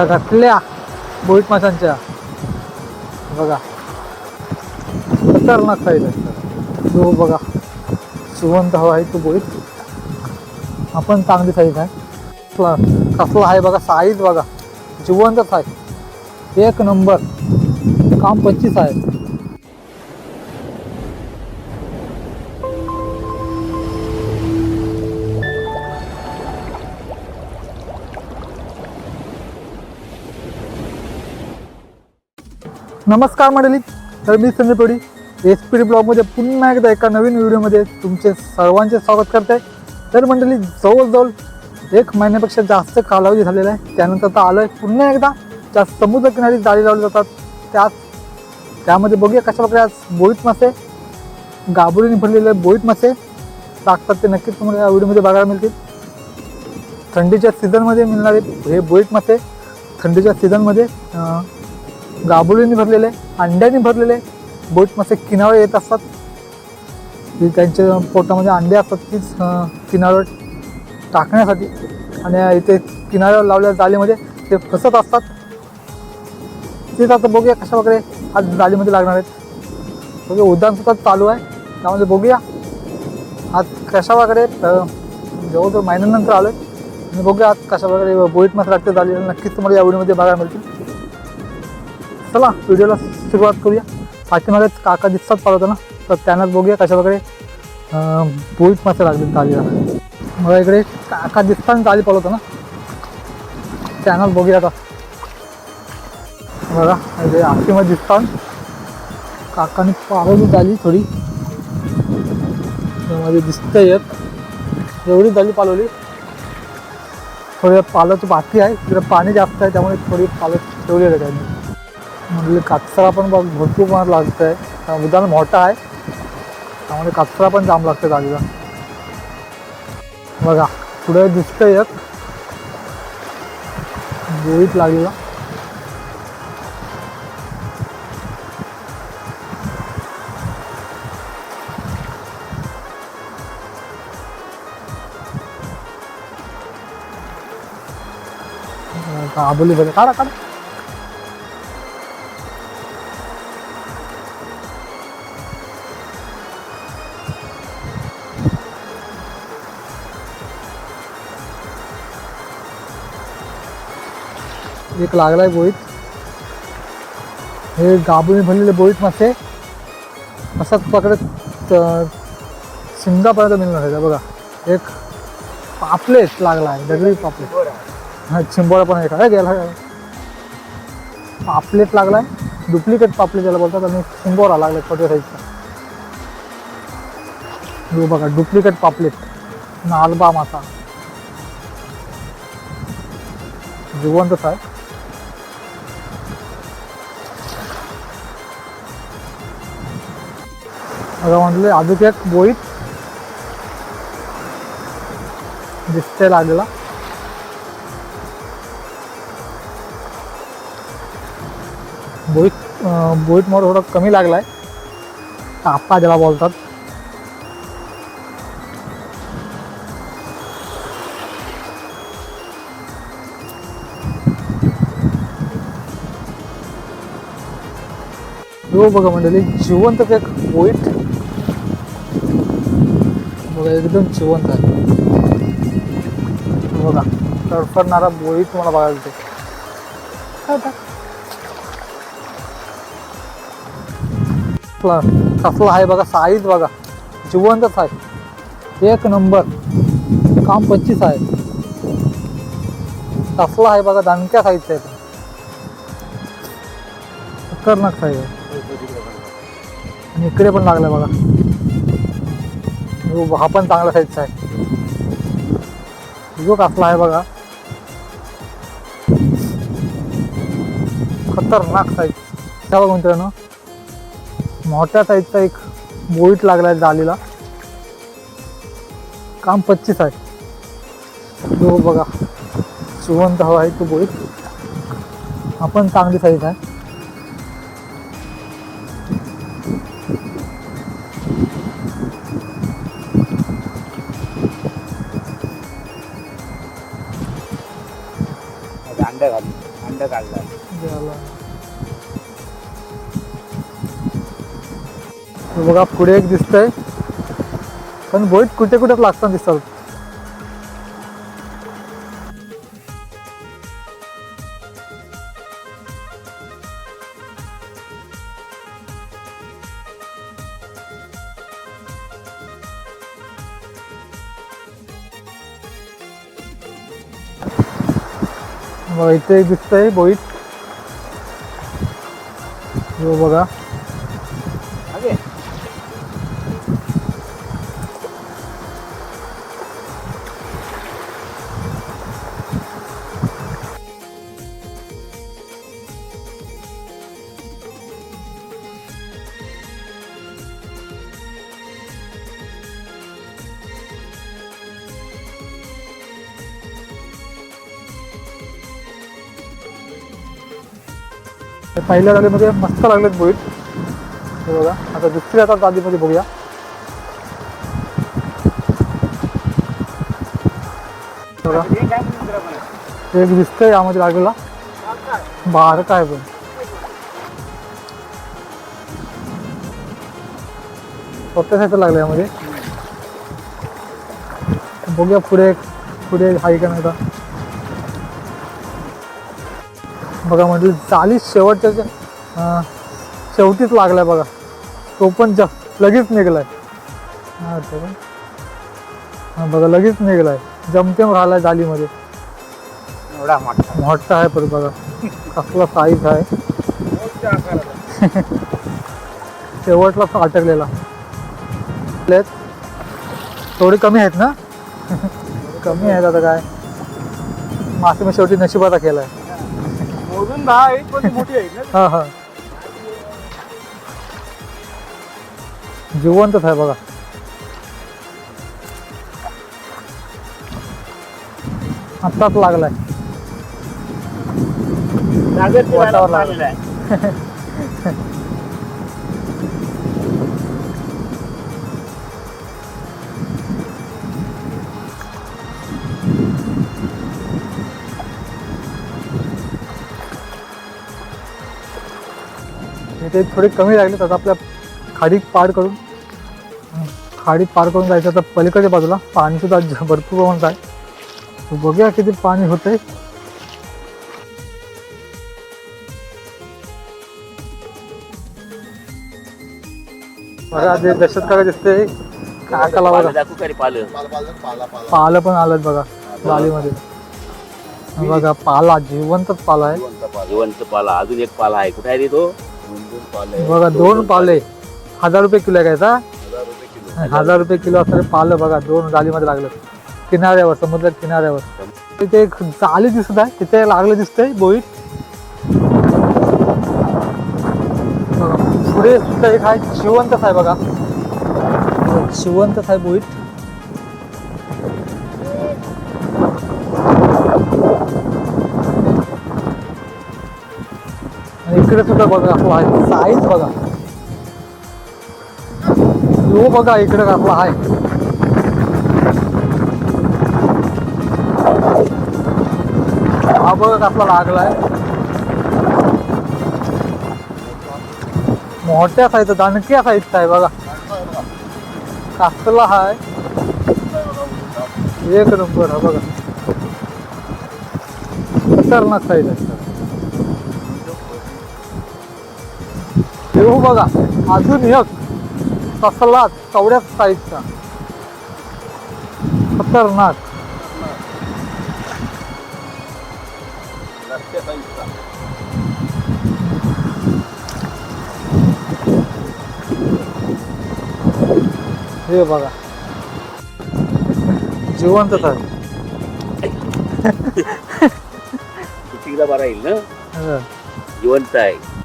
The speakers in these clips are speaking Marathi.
त्या घातल्या बोईट माशांच्या. बघा. खतरनाक साईज आहे. तो बघा. सुवंत हवा आहे तो बोईट आपण चांगली साईज आहे. कसला आहे बघा साईज बघा. जिवंतच आहे. एक नंबर काम पंचवीस आहे. नमस्कार मंडळी. तर मी संजय एस पी डी ब्लॉगमध्ये पुन्हा एकदा एका नवीन व्हिडिओमध्ये तुमचे सर्वांचे स्वागत करते तर मंडळी जवळजवळ एक महिन्यापेक्षा जास्त कालावधी झालेला आहे. त्यानंतर आता आलं आहे पुन्हा एकदा. ज्या समुद्रकिनारी जाळी लावली जातात त्यात त्यामध्ये बघूया कशा प्रकारे आज बोईत मासे गाबुरीने भरलेले बोईत मासे. लागतात ते नक्कीच तुम्हाला या व्हिडिओमध्ये बघायला मिळतील. थंडीच्या सीझनमध्ये मिळणारे हे बोईट मासे. थंडीच्या सीझनमध्ये अं, भरलेले अंड्याने भरलेले. बोट मासे किनारे येत असतात. की त्यांच्या पोटामध्ये अंडे असतात तीच किनाऱ्यावर टाकण्यासाठी. आणि इथे किनाऱ्यावर लावलेल्या जाळीमध्ये ते फसत असतात. तेच आता बघूया कशा वगैरे आज जाळीमध्ये लागणार आहेत. बघूया उद्यान सुद्धा चालू आहे. त्यामध्ये बघूया. आज कशा वगैरे जवळजवळ महिन्यानंतर आलो आहे आणि बघूया आज कशा वगैरे बोईट मासे लागते जाळी नक्कीच तुम्हाला या व्हिडिओमध्ये बघायला मिळतील. चला व्हिडिओला सुरुवात करूया. पाठीमागेच काका दिसतात पाहतो ना तर त्यांनाच बघूया कशा प्रकारे अं, मासे लागले तालीला मला इकडे काका दिसतात ताली पळवतो ना त्यांनाच बघूया आता. बघा इकडे आखीमध्ये दिसतात. काकाने पाळवली झाली थोडी. मध्ये दिसतंय एक. एवढी झाली पालवली थोडं पालच बाकी आहे तिकडे पाणी जास्त आहे त्यामुळे थोडी पालं ठेवली आहे त्यांनी. म्हणजे काचरा पण बघ भरपूर मार लागतं आहे उदाहरण मोठा आहे. त्यामुळे काचरा पण जाम लागतं गाडीला बघा पुढे दिसतंय एक. गोळीत लागलेला. आबोली बघा काढा काढा. एक लागलाय बोईत. हे गाबुनी भरलेले बोईत मासे. असाच पकडत अं, मिळणार आहे बघा. एक पापलेट लागला आहे दगडी पापलेट. हा चिंबोळा पण एक आहे. गेला. पापलेट लागलाय. डुप्लिकेट पापलेट त्याला बोलतात आणि चिंबोरा लागलाय छोट्या साईजचा हो बघा डुप्लिकेट पापलेट. नालबा मासा. जिवंतच आहे. बघा म्हटले अजून एक बोईत दिसते लागला. बोईत बोईट बोईत मोड थोडा कमी लागलाय. तापा ज्याला बोलतात. हो बघा मंडळी जिवंत एक बोईट बघा एकदम जिवंत आहे. बघा तडफडणारा बोईट तुम्हाला बघायला काय होता? कसला आहे बघा साईज बघा. जिवंतच आहे. एक नंबर. काम पंचवीस आहे. कसला आहे बघा दणक्या साईजचा आहे तो. खतरनाक साईज आहे. आणि इकडे पण लागलाय बघा. हो, हा पण चांगला साईजचा आहे. जो कसला आहे बघा. खतरनाक साईज त्या बघा मित्रांनो. मोठ्या साईजचा एक बोईट लागलाय जालीला. काम पच्चीस आहे. जो बघा जिवंत हवा आहे तो बोईट आपण चांगली साईज आहे. अंडे घालून अंड काढला बघा पुढे एक दिसतंय. पण बोईट कुठे कुठे लागताना दिसतात बघा इथे एक दिसतंय बोईट हो बघा. पहिल्या गाडीमध्ये मस्त लागलेत बोईट हे बघा आता दुसऱ्या आता जागेमध्ये बघूया. बघा. एक दिसतंय यामध्ये लागलेला. बार काय पण. फक्त लागलं यामध्ये. बघूया पुढे पुढे हाय का नाही बघा म्हणजे चाळी शेवटच्या शेवटीच लागलाय बघा. तो पण जा लगेच निघलाय. हा. हा बघा लगेच निघलाय. जमतेम राहिलाय जालीमध्ये. एवढा मोठा. मोठा आहे पण बघा. कसला साईज आहे. शेवटला अटकलेला. थोडी कमी आहेत ना? कमी आहेत आता काय? मासे मी शेवटी नशिबाचा केलाय. मोजून दहा आहेत पण ती मोठी आहेत ना हा हा जिवंतच आहे बघा आत्ताच लागलाय ते वाटावर व्हायला लागलं. आलेलं आहे. इथे थोडी कमी लागली तर आपल्या खाडी पार करून खाडी पार करून जायचं तर पलीकडच्या बाजूला पाणी सुद्धा भरपूर प्रमाणात आहे बघूया किती पाणी होतंय. बघा जे दशत काका दिसते काकाला बघा. पालं पालं? पण आलं बघा जाळीमध्ये बघा पाला जिवंतच पाला आहे. जिवंत पाला अजून एक पाला आहे. कुठे आहे बघा दोन पाले. हजार रुपये किलो आहे का याचा? हजार रुपये किलो असणारे पालं बघा दोन जालीमध्ये लागलं. किनाऱ्यावर समुद्र किनाऱ्यावर. तिथे एक जाली दिसत आहे तिथे लागलं दिसतंय बोईट पुढे सुद्धा एक आहे शिवंत आहे बघा. शिवंत आहे बोईट इकडे सुद्धा बघा आपला आहे. साईज बघा. यो बघा इकडे आपला आहे. हा बघा आपला लागलाय. मोठ्या साईज दणक्या साईजचा आहे बघा. कास्तला हाय एक नंबर हा बघा. खतरनाक साईज आहे. येऊ बघा अजून एक तसला चवड्याच साईजचा खतरनाक. हे बघा. जिवंतच आहे सुट्टीला बरा येईल ना? हं. जिवंत आहे.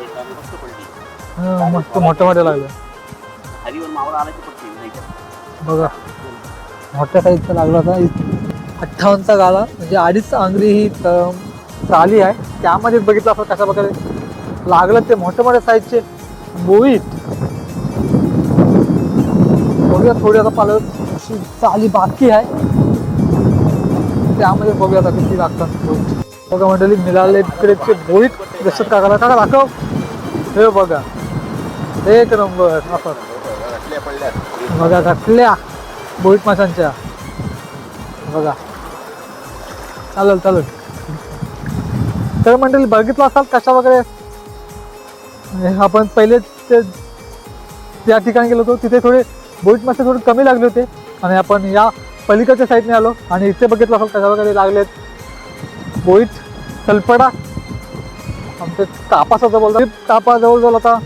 मस्त पडली. हं, मस्त मोठ्या मोठ्या लागल्या. खालीवर मावळा आला की पडते नाही का? बघा मोठ्या साईजचा लागला होता. अठ्ठावन्नचा गाला म्हणजे अडीच आंगरी ही त- चाली आहे. त्यामध्ये बघितलं आपण कशा प्रकारे लागलं ते मोठ्या मोठ्या साईजचे बोईट बघूया थोडी आता पालं चाली बाकी आहे. त्यामध्ये बघूया आता किती लागतात बघा मंडळी मिळाले इकडेचे बोईट जसं काकाला काका दाखव. हे बघा. एक नंबर. आपण बघा घातल्या बोईट माशांच्या. बघा. चालेल चालेल. तर मंडळी बघितलं असाल कशा वगैरे? आपण पहिले ते त्या ठिकाणी गेलो होतो. तिथे थोडे बोईट मासे थोडे कमी लागले होते. आणि आपण या पलीकडच्या साईडने आलो. आणि इथे बघितलं असाल कशा वगैरे लागलेत. बोईट सलपडा आमचे जवळ बोलतो तापा जवळजवळ आता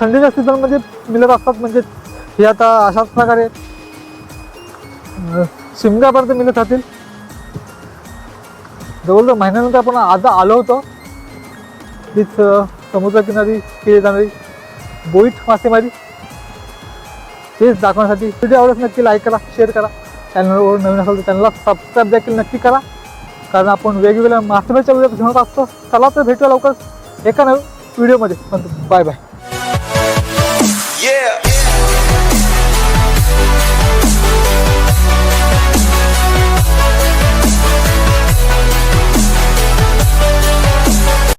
थंडीच्या सीझनमध्ये म्हणजे मिळत असतात. म्हणजे हे आता अशाच प्रकारे अं, शिमग्यापर्यंत मिळत राहतील. जवळजवळ महिन्यानंतर आपण आज आलो होतो. तीच समुद्रकिनारी केली जाणारी बोईट मासेमारी. तेच दाखवण्यासाठी. व्हिडिओ आवडत नक्की लाईक करा शेअर करा. चॅनलवर नवीन असेल तर चॅनलला सबस्क्राईब देखील नक्की करा. कारण आपण वेगवेगळ्या मासेमारीच्या वेळेस घेऊन असतो. चला तर भेटूया लवकर. एका नवीन व्हिडिओमध्ये. Bye bye Yeah.